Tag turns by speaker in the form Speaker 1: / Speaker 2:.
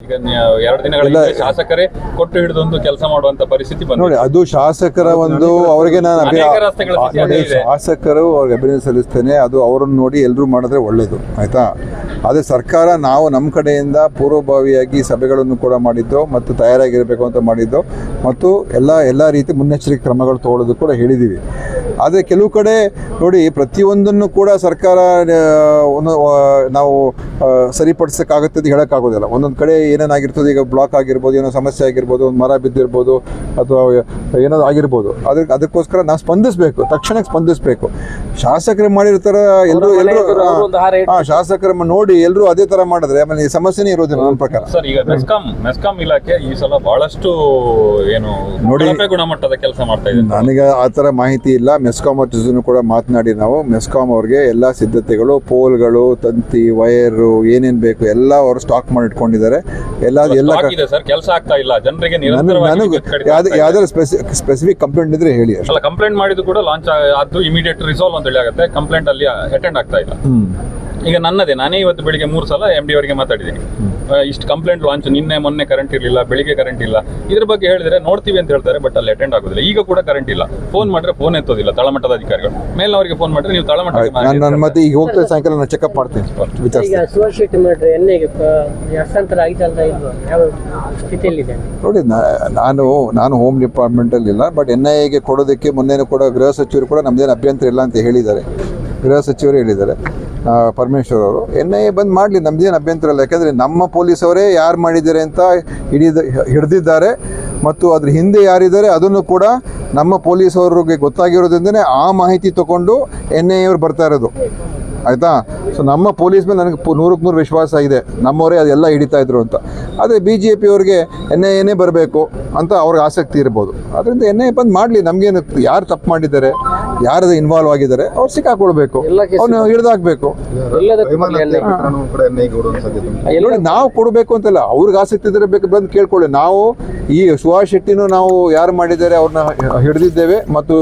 Speaker 1: ಈಗ ಎರಡು ದಿನಗಳಿಂದ ಶಾಸಕರೇ ಕೊಟ್ಟು ಹಿಡಿದೊಂದು ಕೆಲಸ ಮಾಡುವಂತ ಪರಿಸ್ಥಿತಿ
Speaker 2: ನೋಡಿ ಅದು ಶಾಸಕರ ಒಂದು ಅವರಿಗೆ ನಾನು ನೋಡಿ, ಶಾಸಕರು ಅವ್ರಿಗೆ ಅಭಿನಂದನೆ ಸಲ್ಲಿಸ್ತೇನೆ ಅದು ಅವರನ್ನು ನೋಡಿ ಎಲ್ಲರೂ ಮಾಡಿದ್ರೆ ಒಳ್ಳೇದು ಆಯ್ತಾ? ಅದೇ ಸರ್ಕಾರ ನಾವು ನಮ್ಮ ಕಡೆಯಿಂದ ಪೂರ್ವಭಾವಿಯಾಗಿ ಸಭೆಗಳನ್ನು ಕೂಡ ಮಾಡಿದ್ದು ಮತ್ತು ತಯಾರಾಗಿರಬೇಕು ಅಂತ ಮಾಡಿದ್ದು ಮತ್ತು ಎಲ್ಲ ಎಲ್ಲ ರೀತಿ ಮುನ್ನೆಚ್ಚರಿಕೆ ಕ್ರಮಗಳು ತಗೊಳ್ಳೋದು ಕೂಡ ಹೇಳಿದ್ದೀವಿ. ಆದರೆ ಕೆಲವು ಕಡೆ ನೋಡಿ ಪ್ರತಿಯೊಂದನ್ನು ಕೂಡ ಸರ್ಕಾರ ಒಂದು ನಾವು ಸರಿಪಡಿಸೋಕ್ಕಾಗುತ್ತೆ ಅಂತ ಹೇಳೋಕ್ಕಾಗೋದಿಲ್ಲ. ಒಂದೊಂದು ಕಡೆ ಏನೇನಾಗಿರ್ತದೆ ಈಗ ಬ್ಲಾಕ್ ಆಗಿರ್ಬೋದು ಏನೋ ಸಮಸ್ಯೆ ಆಗಿರ್ಬೋದು ಒಂದು ಮರ ಬಿದ್ದಿರ್ಬೋದು ಅಥವಾ ಏನಾದ್ರು ಆಗಿರ್ಬೋದು. ಅದಕ್ಕೆ ಅದಕ್ಕೋಸ್ಕರ ನಾವು ಸ್ಪಂದಿಸಬೇಕು ತಕ್ಷಣಕ್ಕೆ ಸ್ಪಂದಿಸಬೇಕು. ಶಾಸಕರು ಮಾಡಿರ್ತಾರ ಎಲ್ಲರೂ ಎಲ್ಲರೂ ಹಾಂ ಶಾಸಕರ ನೋಡಿ ಎಲ್ಲರೂ ಅದೇ ಥರ ಮಾಡಿದ್ರೆ ಆಮೇಲೆ ಈ ಸಮಸ್ಯೆನೇ ಇರೋದಿಲ್ಲ ನನ್ನ ಪ್ರಕಾರ.
Speaker 1: ಸರ್ ಈಗ ಮೆಸ್ಕಾಂ ಮೆಸ್ಕಾಂ ಇಲಾಖೆ ಈ ಸಲ ಬಹಳಷ್ಟು ಏನು
Speaker 2: ನೋಡಿ.
Speaker 1: ಗುಣಮಟ್ಟದ ಕೆಲಸ ಮಾಡ್ತಾ ಇದೆ.
Speaker 2: ನನಗೆ ಆ ಥರ ಮಾಹಿತಿ ಇಲ್ಲ. ಮೆಸ್ಕಾಂ ಕೂಡ ಮಾತು ಕೂಡ ಮಾತನಾಡಿ ನಾವು ಮೆಸ್ಕಾಂ ಅವ್ರಿಗೆ ಎಲ್ಲ ಸಿದ್ಧತೆಗಳು ಪೋಲ್ಗಳು ತಂತಿ ವೈರು ಏನೇನು ಬೇಕು ಎಲ್ಲ ಅವರು ಸ್ಟಾಕ್ ಮಾಡಿ ಇಟ್ಕೊಂಡಿದ್ದಾರೆ ಎಲ್ಲ ಎಲ್ಲ
Speaker 1: ಕೆಲಸ ಆಗ್ತಾ ಇಲ್ಲ. ಜನರಿಗೆ
Speaker 2: ನನಗೆ ಯಾವ್ದಾದ್ರು ಸ್ಪೆಸಿ ಸ್ಪೆಸಿಫಿಕ್ ಕಂಪ್ಲೇಂಟ್ ಇದ್ರೆ ಹೇಳಿ
Speaker 1: ಅಲ್ಲ ಕಂಪ್ಲೇಂಟ್ ಮಾಡಿದ್ರು ಕೂಡ ಲಾಂಚ್ ಅದು ಇಮಿಡಿಯೇಟ್ ರಿಸಾಲ್ವ್ ಅಂತ ಹೇಳಿ ಆಗುತ್ತೆ. ಕಂಪ್ಲೇಂಟ್ ಅಲ್ಲಿ ಅಟೆಂಡ್ ಆಗ್ತಾ ಇಲ್ಲ. ಈಗ ನನ್ನದೇ ನಾನೇ ಇವತ್ತು ಬೆಳಿಗ್ಗೆ ಮೂರು ಸಲ ಎಂ ಡಿ ಅವರಿಗೆ ಮಾತಾಡಿದ್ದೀನಿ. ಇಷ್ಟು ಕಂಪ್ಲೇಂಟ್ ಲಾಂಚ್ ನಿನ್ನೆ ಮೊನ್ನೆ ಕರೆಂಟ್ ಇರಲಿಲ್ಲ ಬೆಳಿಗ್ಗೆ ಕರೆಂಟ್ ಇಲ್ಲ. ಇದ್ರ ಬಗ್ಗೆ ಹೇಳಿದ್ರೆ ನೋಡ್ತೀವಿ ಅಂತ ಹೇಳ್ತಾರೆ ಬಟ್ ಅಲ್ಲಿ ಅಟೆಂಡ್ ಆಗೋದಿಲ್ಲ. ಈಗ ಕೂಡ ಕರೆಂಟ್ ಇಲ್ಲ. ಫೋನ್ ಮಾಡಿದ್ರೆ ಫೋನ್ ಎತ್ತೋದಿಲ್ಲ ತಳಮಟ್ಟದ ಅಧಿಕಾರಿಗಳು. ಮೇಲ್ನವರಿಗೆ ಫೋನ್ ಮಾಡಿದ್ರೆ ನೀವು ತಳಮಟ್ಟ
Speaker 2: ನಾನು ನನ್ನ ಮತ್ತೆ ಈಗ ಹೋಗ್ತಾ ಸಾಯಂಕಾಲ ನಾನು ಚೆಕಪ್ ಮಾಡ್ತೀನಿ.
Speaker 3: ಈಗ
Speaker 2: ವಿಚಾರಿಸ್ತೀನಿ
Speaker 3: ಸುವರ್ಣ ಶೆಟ್ಟಿ ಮಾಡ್ರೆ ಎಣ್ಣೆಗೆ ಹಸ್ತಾಂತರ ಆಯ್ತಲ್ಲ ಯಾವ ಸ್ಥಿತಿಯಲ್ಲಿದೆ?
Speaker 2: ನೋಡಿ ನಾ- ನಾನು ನಾನು ಹೋಮ್ ಡಿಪಾರ್ಟ್ಮೆಂಟ್ ಅಲ್ಲಿ ಇಲ್ಲ ಬಟ್ ಎನ್ ಐ ಎಗೆ ಕೊಡೋದಕ್ಕೆ ಮೊನ್ನೆ ಕೂಡ ಗೃಹ ಸಚಿವರು ಕೂಡ ನಮ್ದೇನು ಅಭ್ಯಂತರ ಇಲ್ಲ ಅಂತ ಹೇಳಿದ್ದಾರೆ. ಗೃಹ ಸಚಿವರು ಹೇಳಿದ್ದಾರೆ. ಪರಮೇಶ್ವರ್ ಅವರು. ಎನ್ ಐ ಎ ಬಂದ್ ಮಾಡಲಿ ನಮ್ದೇನು ಅಭ್ಯಂತರ ಇಲ್ಲ. ಯಾಕಂದರೆ ನಮ್ಮ ಪೊಲೀಸವರೇ ಯಾರು ಮಾಡಿದ್ದಾರೆ ಅಂತ ಹಿಡಿದ ಹಿಡಿದಿದ್ದಾರೆ. ಮತ್ತು ಅದ್ರ ಹಿಂದೆ ಯಾರಿದ್ದಾರೆ, ಅದನ್ನು ಕೂಡ ನಮ್ಮ ಪೊಲೀಸವ್ರಿಗೆ ಗೊತ್ತಾಗಿರೋದ್ರಿಂದನೇ ಆ ಮಾಹಿತಿ ತಗೊಂಡು ಎನ್ ಐ ಅವರು ಬರ್ತಾ ಇರೋದು. ಆಯಿತಾ? ಸೊ ನಮ್ಮ ಪೊಲೀಸ್ ಮೇಲೆ ನನಗೆ ನೂರಕ್ಕೆ ನೂರು ವಿಶ್ವಾಸ ಇದೆ. ನಮ್ಮವರೇ ಅದೆಲ್ಲ ಹಿಡಿತಾ ಇದ್ರು ಅಂತ. ಆದರೆ ಬಿ ಜೆ ಪಿಯವ್ರಿಗೆ ಎನ್ ಐ ಎನೇ ಬರಬೇಕು ಅಂತ ಅವ್ರಿಗೆ ಆಸಕ್ತಿ ಇರ್ಬೋದು. ಅದರಿಂದ ಎನ್ ಐ ಬಂದು ಮಾಡಲಿ. ನಮಗೇನು ಯಾರು ತಪ್ಪು ಮಾಡಿದ್ದಾರೆ? ಯಾರು ಇನ್ವಾಲ್ವ್ ಆಗಿದ್ದಾರೆ ಅವ್ರು ಸಿಕ್ಕಾಕೊಳ್ಬೇಕು ಅವ್ನು ಹಿಡಿದಾಕ್ಬೇಕು. ನೋಡಿ ನಾವು ಕೊಡಬೇಕು ಅಂತಲ್ಲ ಅವ್ರಿಗೆ ಆಸಕ್ತಿ ಇದ್ರೆ ಬೇಕು ಬಂದು ಕೇಳ್ಕೊಳ್ಳಿ. ನಾವು ಈ ಸುಹಾಸ್ ಶೆಟ್ಟಿನೂ ನಾವು ಯಾರು ಮಾಡಿದ್ದಾರೆ ಅವ್ರನ್ನ ಹಿಡಿದಿದ್ದೇವೆ ಮತ್ತು